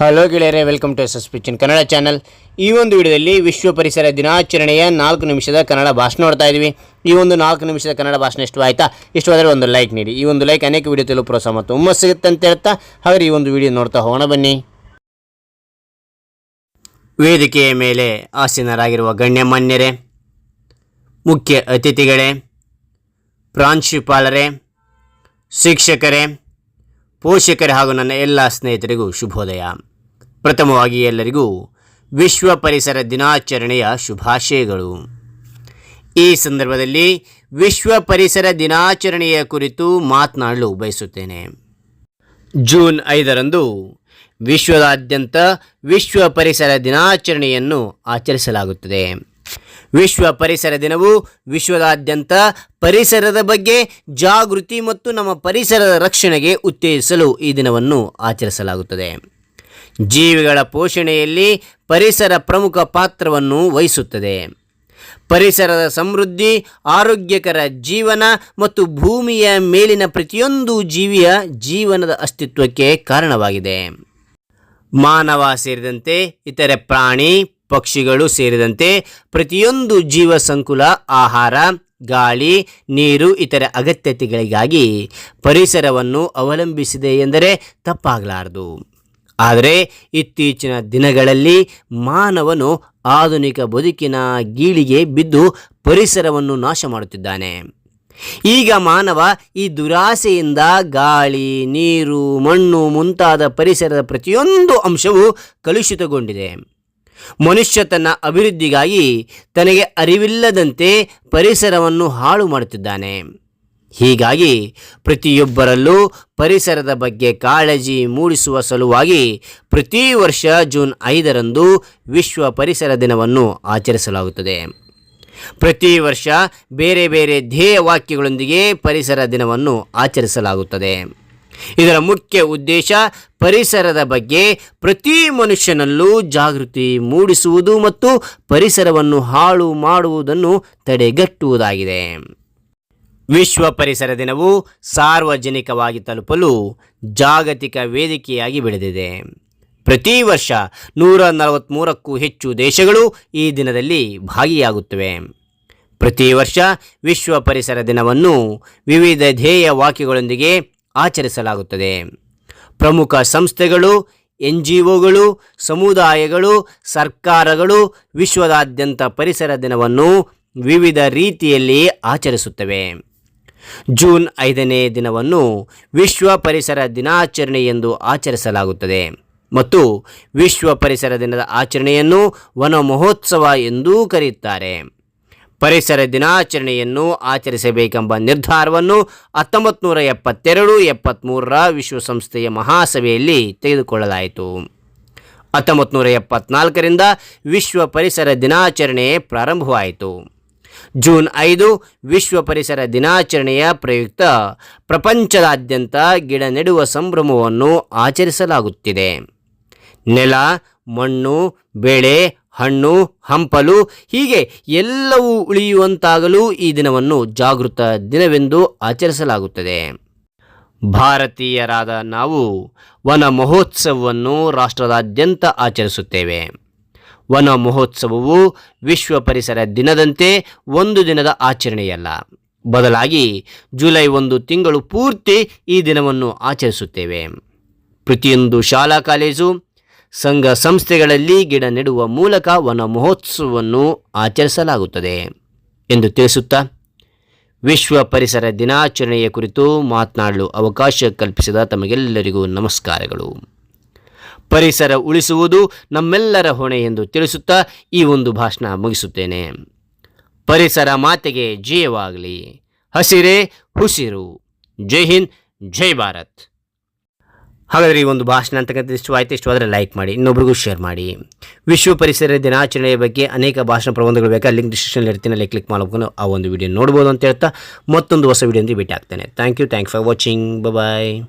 Hello ಗೆಳೆಯರೇ welcome to S S Kannada channel ಈ ಒಂದು ವಿಡಿಯೋದಲ್ಲಿ ವಿಶ್ವ ಪರಿಸರ ದಿನಾಚರಣೆಯ ನಾಲ್ಕು ನಿಮಿಷದ ಕನ್ನಡ ಭಾಷಣ ನೋಡ್ತಾ ಇದ್ದೀವಿ. ಈ ಒಂದು ನಾಲ್ಕು ನಿಮಿಷದ ಕನ್ನಡ ಭಾಷಣ ಇಷ್ಟು ಆಯ್ತಾ? ಇಷ್ಟವಾದರೆ ಒಂದು ಲೈಕ್ ನೀಡಿ. ಈ ಒಂದು ಲೈಕ್ ಅನೇಕ ವಿಡಿಯೋ ತಿಳಿದು ಪ್ರೋತ್ಸಾಹ ಮತ್ತು ಹುಮ್ಮಸ್ ಸಿಗುತ್ತೆ ಅಂತ ಹೇಳ್ತಾ, ಹಾಗಾದ್ರೆ ಈ ಒಂದು ವಿಡಿಯೋ ನೋಡ್ತಾ ಹೋಗೋಣ, ಬನ್ನಿ. ವೇದಿಕೆಯ ಮೇಲೆ ಆಸೀನರಾಗಿರುವ ಗಣ್ಯಮಾನ್ಯರೇ, ಮುಖ್ಯ ಅತಿಥಿಗಳೇ, ಪ್ರಾಂಶುಪಾಲರೇ, ಶಿಕ್ಷಕರೇ, ಪೋಷಕರೇ ಹಾಗೂ ನನ್ನ ಎಲ್ಲ ಸ್ನೇಹಿತರಿಗೂ ಶುಭೋದಯ. ಪ್ರಥಮವಾಗಿ ಎಲ್ಲರಿಗೂ ವಿಶ್ವ ಪರಿಸರ ದಿನಾಚರಣೆಯ ಶುಭಾಶಯಗಳು. ಈ ಸಂದರ್ಭದಲ್ಲಿ ವಿಶ್ವ ಪರಿಸರ ದಿನಾಚರಣೆಯ ಕುರಿತು ಮಾತನಾಡಲು ಬಯಸುತ್ತೇನೆ. ಜೂನ್ ಐದರಂದು ವಿಶ್ವದಾದ್ಯಂತ ವಿಶ್ವ ಪರಿಸರ ದಿನಾಚರಣೆಯನ್ನು ಆಚರಿಸಲಾಗುತ್ತದೆ. ವಿಶ್ವ ಪರಿಸರ ದಿನವು ವಿಶ್ವದಾದ್ಯಂತ ಪರಿಸರದ ಬಗ್ಗೆ ಜಾಗೃತಿ ಮತ್ತು ನಮ್ಮ ಪರಿಸರದ ರಕ್ಷಣೆಗೆ ಉತ್ತೇಜಿಸಲು ಈ ದಿನವನ್ನು ಆಚರಿಸಲಾಗುತ್ತದೆ. ಜೀವಿಗಳ ಪೋಷಣೆಯಲ್ಲಿ ಪರಿಸರ ಪ್ರಮುಖ ಪಾತ್ರವನ್ನು ವಹಿಸುತ್ತದೆ. ಪರಿಸರದ ಸಮೃದ್ಧಿ, ಆರೋಗ್ಯಕರ ಜೀವನ ಮತ್ತು ಭೂಮಿಯ ಮೇಲಿನ ಪ್ರತಿಯೊಂದು ಜೀವಿಯ ಜೀವನದ ಅಸ್ತಿತ್ವಕ್ಕೆ ಕಾರಣವಾಗಿದೆ. ಮಾನವ ಸೇರಿದಂತೆ ಇತರೆ ಪ್ರಾಣಿ, ಪಕ್ಷಿಗಳು ಸೇರಿದಂತೆ ಪ್ರತಿಯೊಂದು ಜೀವ ಸಂಕುಲ, ಆಹಾರ, ಗಾಳಿ, ನೀರು, ಇತರ ಅಗತ್ಯತೆಗಳಿಗಾಗಿ ಪರಿಸರವನ್ನು ಅವಲಂಬಿಸಿದೆ ಎಂದರೆ ತಪ್ಪಾಗಲಾರದು. ಆದರೆ ಇತ್ತೀಚಿನ ದಿನಗಳಲ್ಲಿ ಮಾನವನು ಆಧುನಿಕ ಬದುಕಿನ ಗೀಳಿಗೆ ಬಿದ್ದು ಪರಿಸರವನ್ನು ನಾಶ ಮಾಡುತ್ತಿದ್ದಾನೆ. ಈಗ ಮಾನವ ಈ ದುರಾಸೆಯಿಂದ ಗಾಳಿ, ನೀರು, ಮಣ್ಣು ಮುಂತಾದ ಪರಿಸರದ ಪ್ರತಿಯೊಂದು ಅಂಶವು ಕಲುಷಿತಗೊಂಡಿದೆ. ಮನುಷ್ಯ ತನ್ನ ಅಭಿವೃದ್ಧಿಗಾಗಿ ತನಗೆ ಅರಿವಿಲ್ಲದಂತೆ ಪರಿಸರವನ್ನು ಹಾಳು ಮಾಡುತ್ತಿದ್ದಾನೆ. ಹೀಗಾಗಿ ಪ್ರತಿಯೊಬ್ಬರಲ್ಲೂ ಪರಿಸರದ ಬಗ್ಗೆ ಕಾಳಜಿ ಮೂಡಿಸುವ ಸಲುವಾಗಿ ಪ್ರತಿ ವರ್ಷ ಜೂನ್ ಐದರಂದು ವಿಶ್ವ ಪರಿಸರ ದಿನವನ್ನು ಆಚರಿಸಲಾಗುತ್ತದೆ. ಪ್ರತಿ ವರ್ಷ ಬೇರೆ ಬೇರೆ ಧ್ಯೇಯ ವಾಕ್ಯಗಳೊಂದಿಗೆ ಪರಿಸರ ದಿನವನ್ನು ಆಚರಿಸಲಾಗುತ್ತದೆ. ಇದರ ಮುಖ್ಯ ಉದ್ದೇಶ ಪರಿಸರದ ಬಗ್ಗೆ ಪ್ರತಿ ಮನುಷ್ಯನಲ್ಲೂ ಜಾಗೃತಿ ಮೂಡಿಸುವುದು ಮತ್ತು ಪರಿಸರವನ್ನು ಹಾಳು ಮಾಡುವುದನ್ನು ತಡೆಗಟ್ಟುವುದಾಗಿದೆ. ವಿಶ್ವ ಪರಿಸರ ದಿನವು ಸಾರ್ವಜನಿಕವಾಗಿ ತಲುಪಲು ಜಾಗತಿಕ ವೇದಿಕೆಯಾಗಿ ಬೆಳೆದಿದೆ. ಪ್ರತಿ ವರ್ಷ ನೂರ ನಲವತ್ತ್ಮೂರಕ್ಕೂ ಹೆಚ್ಚು ದೇಶಗಳು ಈ ದಿನದಲ್ಲಿ ಭಾಗಿಯಾಗುತ್ತವೆ. ಪ್ರತಿ ವರ್ಷ ವಿಶ್ವ ಪರಿಸರ ದಿನವನ್ನು ವಿವಿಧ ಧ್ಯೇಯ ವಾಕ್ಯಗಳೊಂದಿಗೆ ಆಚರಿಸಲಾಗುತ್ತದೆ. ಪ್ರಮುಖ ಸಂಸ್ಥೆಗಳು ಎನ್ ಜಿ ಒಗಳು ಸಮುದಾಯಗಳು, ಸರ್ಕಾರಗಳು ವಿಶ್ವದಾದ್ಯಂತ ಪರಿಸರ ದಿನವನ್ನು ವಿವಿಧ ರೀತಿಯಲ್ಲಿ ಆಚರಿಸುತ್ತವೆ. ಜೂನ್ ಐದನೇ ದಿನವನ್ನು ವಿಶ್ವ ಪರಿಸರ ದಿನಾಚರಣೆ ಎಂದು ಆಚರಿಸಲಾಗುತ್ತದೆ. ಮತ್ತು ವಿಶ್ವ ಪರಿಸರ ದಿನದ ಆಚರಣೆಯನ್ನು ವನ ಮಹೋತ್ಸವ ಎಂದೂ ಕರೆಯುತ್ತಾರೆ. ಪರಿಸರ ದಿನಾಚರಣೆಯನ್ನು ಆಚರಿಸಬೇಕೆಂಬ ನಿರ್ಧಾರವನ್ನು ಹತ್ತೊಂಬತ್ತು ನೂರ ಎಪ್ಪತ್ತೆರಡು ಎಪ್ಪತ್ತ್ಮೂರರ ವಿಶ್ವಸಂಸ್ಥೆಯ ಮಹಾಸಭೆಯಲ್ಲಿ ತೆಗೆದುಕೊಳ್ಳಲಾಯಿತು. ಹತ್ತೊಂಬತ್ತು ನೂರ ಎಪ್ಪತ್ನಾಲ್ಕರಿಂದ ವಿಶ್ವ ಪರಿಸರ ದಿನಾಚರಣೆ ಪ್ರಾರಂಭವಾಯಿತು. ಜೂನ್ ಐದು ವಿಶ್ವ ಪರಿಸರ ದಿನಾಚರಣೆಯ ಪ್ರಯುಕ್ತ ಪ್ರಪಂಚದಾದ್ಯಂತ ಗಿಡ ನೆಡುವ ಸಂಭ್ರಮವನ್ನು ಆಚರಿಸಲಾಗುತ್ತಿದೆ. ನೆಲ, ಮಣ್ಣು, ಬೆಳೆ, ಹಣ್ಣು, ಹಂಪಲು ಹೀಗೆ ಎಲ್ಲವೂ ಉಳಿಯುವಂತಾಗಲು ಈ ದಿನವನ್ನು ಜಾಗೃತ ದಿನವೆಂದು ಆಚರಿಸಲಾಗುತ್ತದೆ. ಭಾರತೀಯರಾದ ನಾವು ವನ ಮಹೋತ್ಸವವನ್ನು ರಾಷ್ಟ್ರದಾದ್ಯಂತ ಆಚರಿಸುತ್ತೇವೆ. ವನ ಮಹೋತ್ಸವವು ವಿಶ್ವ ಪರಿಸರ ದಿನದಂತೆ ಒಂದು ದಿನದ ಆಚರಣೆಯಲ್ಲ. ಬದಲಾಗಿ ಜುಲೈ ಒಂದು ತಿಂಗಳು ಪೂರ್ತಿ ಈ ದಿನವನ್ನು ಆಚರಿಸುತ್ತೇವೆ. ಪ್ರತಿಯೊಂದು ಶಾಲಾ ಕಾಲೇಜು, ಸಂಘ ಸಂಸ್ಥೆಗಳಲ್ಲಿ ಗಿಡ ನೆಡುವ ಮೂಲಕ ವನ ಮಹೋತ್ಸವವನ್ನು ಆಚರಿಸಲಾಗುತ್ತದೆ ಎಂದು ತಿಳಿಸುತ್ತಾ, ವಿಶ್ವ ಪರಿಸರ ದಿನಾಚರಣೆಯ ಕುರಿತು ಮಾತನಾಡಲು ಅವಕಾಶ ಕಲ್ಪಿಸಿದ ತಮಗೆಲ್ಲರಿಗೂ ನಮಸ್ಕಾರಗಳು. ಪರಿಸರ ಉಳಿಸುವುದು ನಮ್ಮೆಲ್ಲರ ಹೊಣೆ ಎಂದು ತಿಳಿಸುತ್ತಾ ಈ ಒಂದು ಭಾಷಣ ಮುಗಿಸುತ್ತೇನೆ. ಪರಿಸರ ಮಾತೆಗೆ ಜಯವಾಗಲಿ. ಹಸಿರೇ ಹುಸಿರು. ಜೈ ಹಿಂದ್, ಜೈ ಭಾರತ್. ಹಾಗಾದರೆ ಈ ಒಂದು ಭಾಷಣ ಅಂತಕ್ಕಂಥ ಇಷ್ಟು ಆಯಿತು. ಆದರೆ ಲೈಕ್ ಮಾಡಿ. ಇನ್ನೊಬ್ರಿಗೂ ಶೇರ್ ಮಾಡಿ. ವಿಶ್ವ ಪರಿಸರ ದಿನಾಚರಣೆಯ ಬಗ್ಗೆ ಅನೇಕ ಭಾಷಣ ಪ್ರಬಂಧಗಳು ಬೇಕಾ. ಲಿಂಕ್ ಡಿಸ್ಕ್ರಿಪ್ಷನ್ ಇರ್ತೀನಿ. ಅಲ್ಲಿ ಕ್ಲಿಕ್ ಮಾಡ್ಕೊಂಡು ಆ ಒಂದು ವಿಡಿಯೋ ನೋಡ್ಬೋದು ಅಂತ ಹೇಳ್ತಾ ಮತ್ತೊಂದು ಹೊಸ ವಿಡಿಯೋ ಭೇಟಿ ಆಗ್ತೇನೆ thank you thank for watching bye